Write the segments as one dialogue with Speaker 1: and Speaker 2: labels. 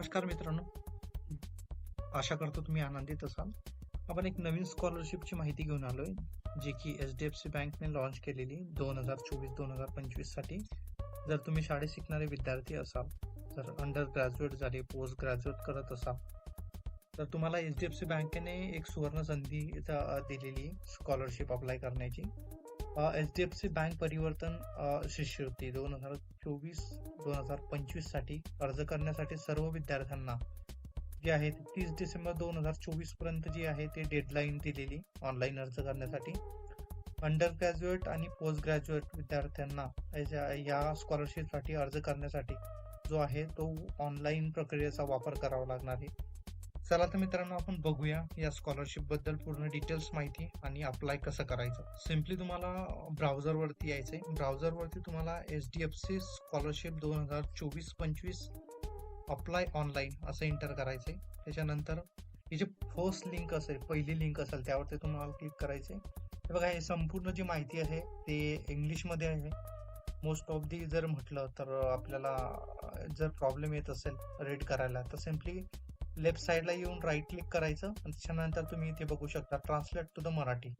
Speaker 1: नमस्कार मित्रांनो. आशा करतो तुम्ही आनंदित असाल. आपण एक नवीन स्कॉलरशिपची माहिती घेऊन आलोय जी की एच डी एफ सी बँकने लॉन्च केलेली दोन हजार चोवीस दोन हजार पंचवीससाठी. जर तुम्ही शाळेत शिकणारे विद्यार्थी असाल जर अंडर ग्रॅज्युएट झाले पोस्ट ग्रॅज्युएट करत असाल तर तुम्हाला एच डी एफ सी बँकेने एक सुवर्ण संधी दिलेली स्कॉलरशिप अप्लाय करण्याची. H D F C bank परिवर्तन शिष्यवृत्ती दोन हजार चोवीस दोन हजार पंचवीससाठी अर्ज करण्यासाठी सर्व विद्यार्थ्यांना जे आहे तीस डिसेंबर दोन हजार चोवीसपर्यंत जी आहे ते डेडलाईन दिलेली ऑनलाईन अर्ज करण्यासाठी. अंडर ग्रॅज्युएट आणि पोस्ट ग्रॅज्युएट विद्यार्थ्यांना याच्या- या स्कॉलरशिपसाठी अर्ज करण्यासाठी जो आहे तो ऑनलाईन प्रक्रियेचा वापर करावा लागणार आहे. चला तर मित्रांनो आपण बघूया या स्कॉलरशिपबद्दल पूर्ण डिटेल्स माहिती आणि अप्लाय कसं करायचं. सिम्पली तुम्हाला ब्राउझर वरती यायचंय. ब्राउझर वरती तुम्हाला H D F C scholarship दोन हजार चोवीस पंचवीस अप्लाय ऑनलाईन असं एंटर करायचंय. त्याच्यानंतर ही जी फर्स्ट लिंक असेल पहिली लिंक असेल त्यावरती तुम्हाला क्लिक करायचंय. हे बघा हे संपूर्ण जी माहिती आहे ते इंग्लिशमध्ये आहे. मोस्ट ऑफ दी जर म्हटलं तर आपल्याला जर प्रॉब्लेम येत असेल रेड करायला तर सिम्पली लेफ्ट साईडला येऊन राईट क्लिक करायचं आणि त्याच्यानंतर तुम्ही इथे बघू शकता ट्रान्सलेट टू द मराठी.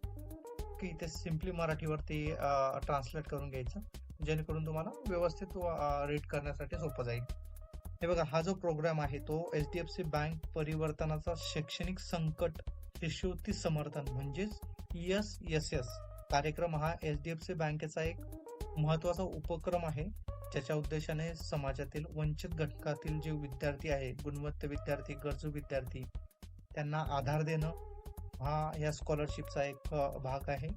Speaker 1: की इथे सिम्पली मराठीवरती ट्रान्सलेट करून घ्यायचं जेणेकरून तुम्हाला व्यवस्थित रीड करण्यासाठी सोपं जाईल. हे बघा हा जो प्रोग्राम आहे तो H D F C bank परिवर्तनाचा शैक्षणिक संकट शिष्यवृत्ती समर्थन म्हणजेच एस एस एस कार्यक्रम हा एच डी एफ सी बँकेचा एक महत्त्वाचा उपक्रम आहे. ज्याच्या उद्देशाने समाजातील वंचित घटकातील जे विद्यार्थी आहे गुणवत्ता विद्यार्थी गरजू विद्यार्थी त्यांना आधार देणं हा या स्कॉलरशिपचा एक भाग आहे.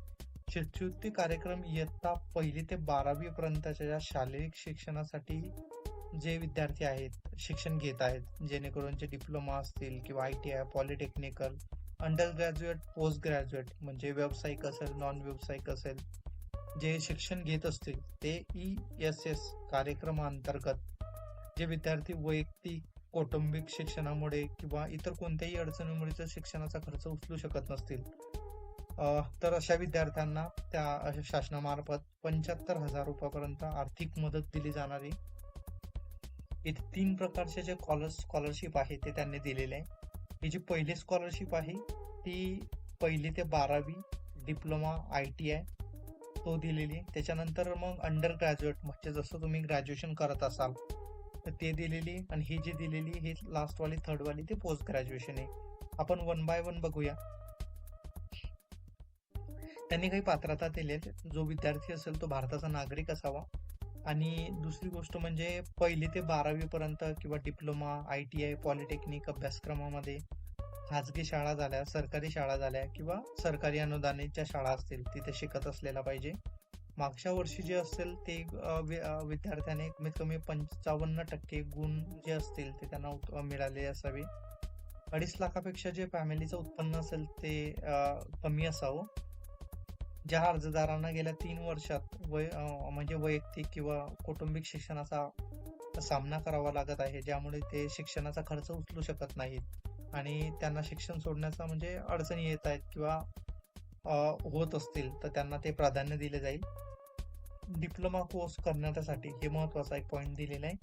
Speaker 1: शिष्यवृत्ती कार्यक्रम इयत्ता पहिली ते बारावी पर्यंतच्या ज्या शारीरिक शिक्षणासाठी जे विद्यार्थी आहेत शिक्षण घेत आहेत जेणेकरून जे डिप्लोमा असतील किंवा I T I polytechnical undergraduate post graduate म्हणजे व्यावसायिक असेल नॉन व्यावसायिक असेल जे शिक्षण घेत असतील ते ई एस एस कार्यक्रमाअंतर्गत जे विद्यार्थी वैयक्तिक कौटुंबिक शिक्षणामुळे किंवा इतर कोणत्याही अडचणीमुळे जर शिक्षणाचा खर्च उचलू शकत नसतील. तर अशा विद्यार्थ्यांना त्या शासनामार्फत पंच्याहत्तर हजार रुपयापर्यंत आर्थिक मदत दिली जाणारी. इथे तीन प्रकारचे जे स्कॉलरशिप आहे ते त्यांनी दिलेले आहे. ही जी पहिली स्कॉलरशिप आहे ती पहिली ते बारावी डिप्लोमा आय टी आय तो दिलेली. त्याच्यानंतर मग अंडर ग्रॅज्युएट म्हणजे जसं तुम्ही ग्रॅज्युएशन करत असाल तर ते दिलेली आणि ही जी दिलेली ही लास्टवाली थर्डवाली ती पोस्ट ग्रॅज्युएशन आहे. आपण वन बाय वन बघूया. त्यांनी काही पात्रता दिली जो विद्यार्थी असेल तो भारताचा नागरिक असावा. आणि दुसरी गोष्ट म्हणजे पहिली ते बारावी पर्यंत किंवा diploma I T I polytechnic अभ्यासक्रमामध्ये खाजगी शाळा झाल्या सरकारी शाळा झाल्या किंवा सरकारी अनुदानित ज्या शाळा असतील तिथे शिकत असलेला पाहिजे. मागच्या वर्षी जे असेल ते वि- विद्यार्थ्याने कमीत कमी पंचावन्न टक्के गुण जे असतील ते त्यांना मिळाले असावे. अडीच लाखापेक्षा जे फॅमिलीचं उत्पन्न असेल ते कमी असावं. ज्या अर्जदारांना गेल्या तीन वर्षात वय म्हणजे वैयक्तिक किंवा कौटुंबिक शिक्षणाचा सामना करावा लागत आहे ज्यामुळे ते शिक्षणाचा खर्च उचलू शकत नाहीत. आणि त्यांना शिक्षण सोडण्याचा म्हणजे अडचणी येत आहेत किंवा होत असतील तर त्यांना ते प्राधान्य दिले जाईल. डिप्लोमा कोर्स करण्यासाठी हे महत्त्वाचा एक पॉईंट दिलेला आहे.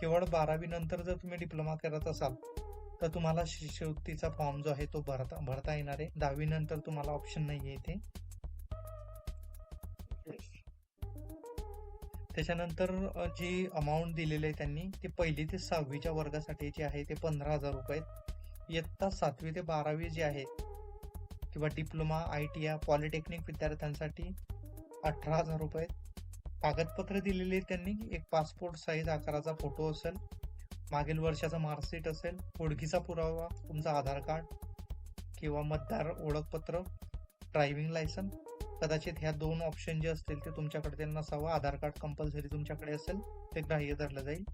Speaker 1: केवळ बारावी नंतर जर तुम्ही डिप्लोमा करत असाल तर तुम्हाला शिष्यवृत्तीचा फॉर्म जो आहे तो भरता भरता येणार आहे. दहावी नंतर तुम्हाला ऑप्शन नाही आहे इथे त्याच्यानंतर जी अमाऊंट दिलेली आहे त्यांनी ते पहिली ते सहावीच्या वर्गासाठी जे आहे ते पंधरा हजार रुपये. इयत्ता सातवी ते बारावी जे आहे किंवा diploma I T I polytechnic विद्यार्थ्यांसाठी अठरा हजार रुपये कागदपत्र दिलेली त्यांनी. एक पासपोर्ट साईज आकाराचा फोटो असेल मागील वर्षाचा मार्कशीट असेल ओळखीचा पुरावा तुमचा आधार कार्ड किंवा मतदार ओळखपत्र ड्रायव्हिंग लायसन कदाचित ह्या दोन ऑप्शन जे असतील ते तुमच्याकडे ते नसावं. आधार कार्ड कंपल्सरी तुमच्याकडे असेल ते ग्राह्य धरलं जाईल.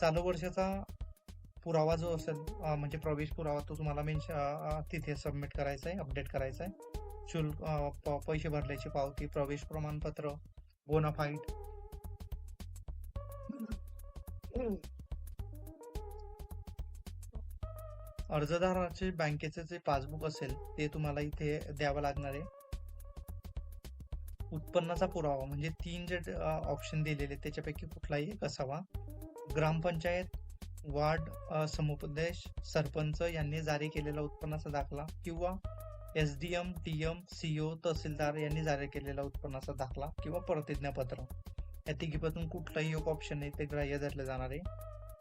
Speaker 1: चालू वर्षाचा पुरावा जो असेल म्हणजे प्रवेश पुरावा तो तुम्हाला मेन्शन तिथे सबमिट करायचा आहे अपडेट करायचा आहे. शुल्क प- पैसे भरल्याची पावती प्रवेश प्रमाणपत्र बोनाफाईट अर्जदाराचे बँकेचे जे पासबुक असेल ते तुम्हाला इथे द्यावं लागणार आहे. उत्पन्नाचा पुरावा म्हणजे तीन जे ऑप्शन दिलेले त्याच्यापैकी कुठलाही एक असावा. ग्रामपंचायत वार्ड समुपदेश सरपंच यांनी जारी केलेला उत्पन्नाचा दाखला किंवा S D M T M C O tehsildar यांनी जारी केलेला उत्पन्नाचा दाखला किंवा प्रतिज्ञापत्र. या तिघीपासून कुठलाही एक ऑप्शन आहे ते ग्राह्य धरले जाणार आहे.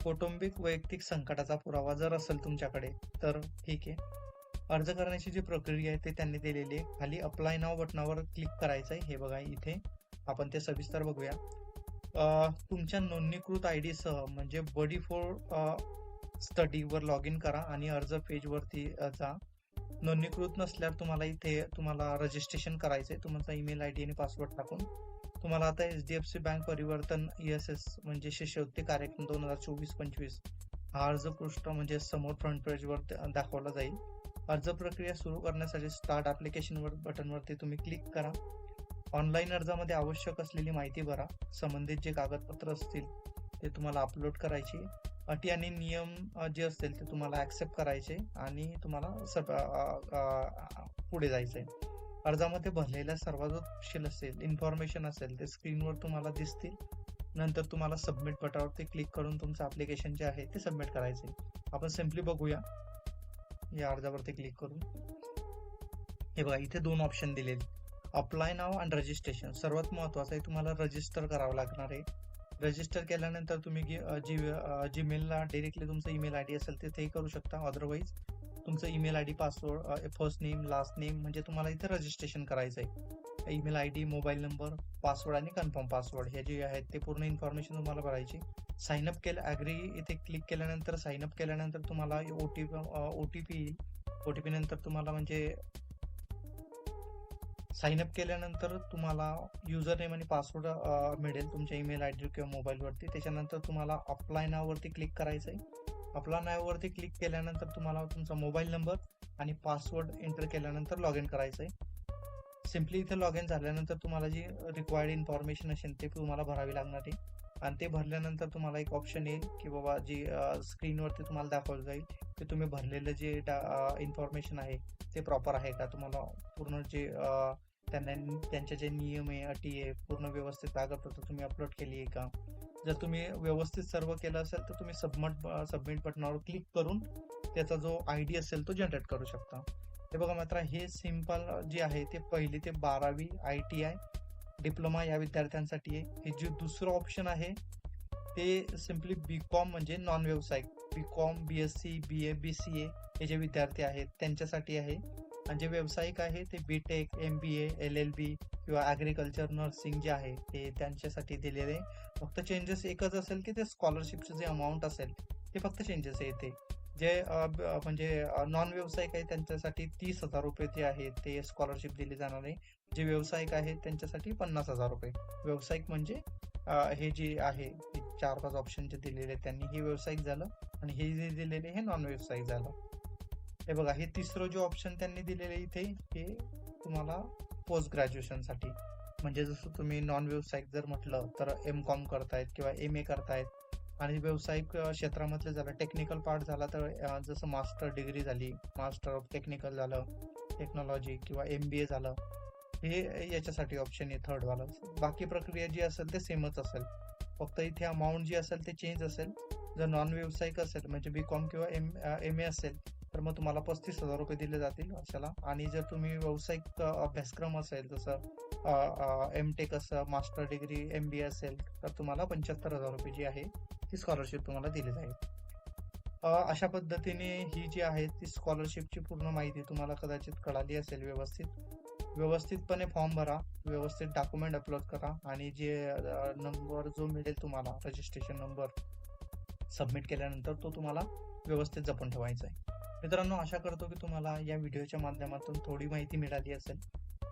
Speaker 1: कौटुंबिक वैयक्तिक संकटाचा पुरावा जर असेल तुमच्याकडे तर ठीक आहे. अर्ज करण्याची जी प्रक्रिया आहे ते त्यांनी दिलेली आहे. खाली अप्लाय नाव बटनावर क्लिक करायचं आहे हे बघा इथे आपण ते सविस्तर बघूया. तुमच्या नोंदणीकृत आय डी सह म्हणजे बडी फॉर स्टडीवर लॉग इन करा आणि अर्ज पेजवरती जा. नोंदणीकृत नसल्यावर तुम्हाला इथे तुम्हाला रजिस्ट्रेशन करायचंय. तुमचा ईमेल आय डी आणि पासवर्ड टाकून. तुम्हाला आता H D F C bank परिवर्तन एस एस म्हणजे शिष्यवृत्ती कार्यक्रम दोन हजार चोवीस पंचवीस हा अर्ज पृष्ठ म्हणजे समोर फ्रंट पेजवर द- दाखवला जाईल. अर्ज प्रक्रिया सुरू करण्यासाठी स्टार्ट ऍप्लिकेशनवर बटनवरती तुम्ही क्लिक करा. ऑनलाईन अर्जामध्ये आवश्यक असलेली माहिती भरा. संबंधित जे कागदपत्र असतील ते तुम्हाला अपलोड करायची. अटी आणि नियम जे असतील ते तुम्हाला ऍक्सेप्ट करायचे आणि तुम्हाला सब पुढे जायचंय. अर्जामध्ये भरलेल्या सर्वात तपशील असेल इन्फॉर्मेशन असेल ते स्क्रीनवर तुम्हाला दिसतील. नंतर तुम्हाला सबमिट बटनावरती क्लिक करून तुमचं ऍप्लिकेशन जे आहे ते सबमिट करायचे आपण सिम्पली बघूया. या अर्जावरती क्लिक करून. हे बघा इथे दोन ऑप्शन दिलेले. अप्लाय नाव अँड रजिस्ट्रेशन सर्वात महत्त्वाचं आहे तुम्हाला रजिस्टर करावं लागणार आहे. रजिस्टर केल्यानंतर तुम्ही जी जीमेलला डिरेक्टली तुमचं ईमेल आय डी असेल ते तेही करू शकता. अदरवाईज तुमचं email I D password first name last name म्हणजे तुम्हाला इथे रजिस्ट्रेशन करायचं आहे email I D mobile number password आणि कन्फर्म पासवर्ड हे जे आहेत ते पूर्ण इन्फॉर्मेशन तुम्हाला भरायची. साइन अप केलं ॲग्री इथे क्लिक केल्यानंतर साईनअप केल्यानंतर तुम्हाला O T P O T P येईल. ओ टी पी नंतर तुम्हाला म्हणजे साइन अप केल्यानंतर तुम्हाला युजर नेम आणि पासवर्ड मिळेल तुमच्या ईमेल आय डी किंवा मोबाईलवरती त्याच्यानंतर तुम्हाला अप्लाय क्लिक करायचं आहे अप्लाय नावावरती क्लिक केल्यानंतर तुम्हाला तुमचा मोबाईल नंबर आणि पासवर्ड एंटर केल्यानंतर लॉग इन करायचं आहे सिम्पली इथे लॉग इन झाल्यानंतर तुम्हाला जी रिक्वायर्ड इन्फॉर्मेशन असेल ते तुम्हाला भरावी लागणार आहे. आणि ते भरल्यानंतर तुम्हाला एक ऑप्शन येईल की बाबा जी स्क्रीनवरती तुम्हाला दाखवलं जाईल की तुम्ही भरलेलं जे डा इन्फॉर्मेशन आहे ते प्रॉपर आहे का? तुम्हाला पूर्ण जे त्यांना त्यांचे जे नियम आहे अटी आहे पूर्ण व्यवस्थित कागदपत्र तुम्ही अपलोड केली आहे का? जर तुम्ही व्यवस्थित सर्व केलं असेल तर तुम्ही सबमिट सबमिट बटनावर क्लिक करून त्याचा जो आय डी असेल तो जनरेट करू शकता. हे बघा मात्र हे सिंपल जे आहे ते पहिली ते बारावी आय टी आय डिप्लोमा या विद्यार्थ्यांसाठी आहे. हे जे दुसरं ऑप्शन आहे ते सिम्पली बी कॉम म्हणजे नॉन व्यावसायिक B com B S C B A B C A हे जे विद्यार्थी आहेत त्यांच्यासाठी आहे. आणि जे व्यावसायिक आहे ते B tech M B A L L B किंवा ॲग्रिकल्चर नर्सिंग जे आहे ते त्यांच्यासाठी दिलेले. आहे. फक्त चेंजेस एकच असेल की ते स्कॉलरशिपचं जे अमाऊंट असेल ते फक्त चेंजेस येते जे म्हणजे नॉन व्यावसायिक आहे त्यांच्यासाठी तीस हजार रुपये जे आहे ते स्कॉलरशिप दिली जाणार आहे. जे व्यावसायिक आहेत त्यांच्यासाठी पन्नास हजार रुपये. व्यावसायिक म्हणजे हे जे आहे चार पाच ऑप्शन जे दिलेले आहेत त्यांनी हे व्यावसायिक झालं आणि हे जे दिलेले हे नॉन व्यावसायिक झालं. हे बघा हे तिसरं जे ऑप्शन त्यांनी दिलेले इथे हे तुम्हाला पोस्ट ग्रॅज्युएशनसाठी म्हणजे जसं तुम्ही नॉन व्यावसायिक जर म्हटलं तर एम कॉम करतायत किंवा एम ए करतायत. आणि व्यावसायिक क्षेत्रामधले क्षेत्रामधलं झालं टेक्निकल पार्ट झाला तर जसं मास्टर डिग्री झाली मास्टर ऑफ टेक्निकल झालं टेक्नॉलॉजी किंवा एम बी ए झालं हे याच्यासाठी ऑप्शन आहे थर्डवालं बाकी प्रक्रिया जी असेल ते सेमच असेल. फक्त इथे अमाऊंट जी असेल ते चेंज असेल. जर नॉन व्यावसायिक असेल म्हणजे बी कॉम किंवा एम एम ए असेल तर मग तुम्हाला पस्तीस हजार रुपये दिले जातील वर्षाला आणि जर तुम्ही व्यावसायिक अभ्यासक्रम असेल जसं एम टेक असं मास्टर डिग्री एम बी असेल तर तुम्हाला पंच्याहत्तर हजार रुपये जी आहे ती स्कॉलरशिप तुम्हाला दिली जाईल. अशा पद्धतीने ही जी आहे ती स्कॉलरशिपची पूर्ण माहिती तुम्हाला कदाचित कळाली असेल व्यवस्थित. व्यवस्थितपणे फॉर्म भरा व्यवस्थित डॉक्युमेंट अपलोड करा आणि जे नंबर जो मिळेल तुम्हाला रजिस्ट्रेशन नंबर सबमिट केल्यानंतर तो तुम्हाला व्यवस्थित जपून ठेवायचा आहे. मित्रांनो आशा करतो की तुम्हाला या व्हिडिओच्या माध्यमातून थोडी माहिती मिळाली असेल.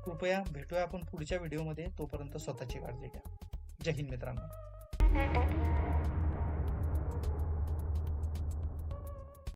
Speaker 1: कृपया भेटूया आपण पुढच्या व्हिडिओमध्ये. तोपर्यंत स्वतःची काळजी घ्या. जय हिंद मित्रांनो.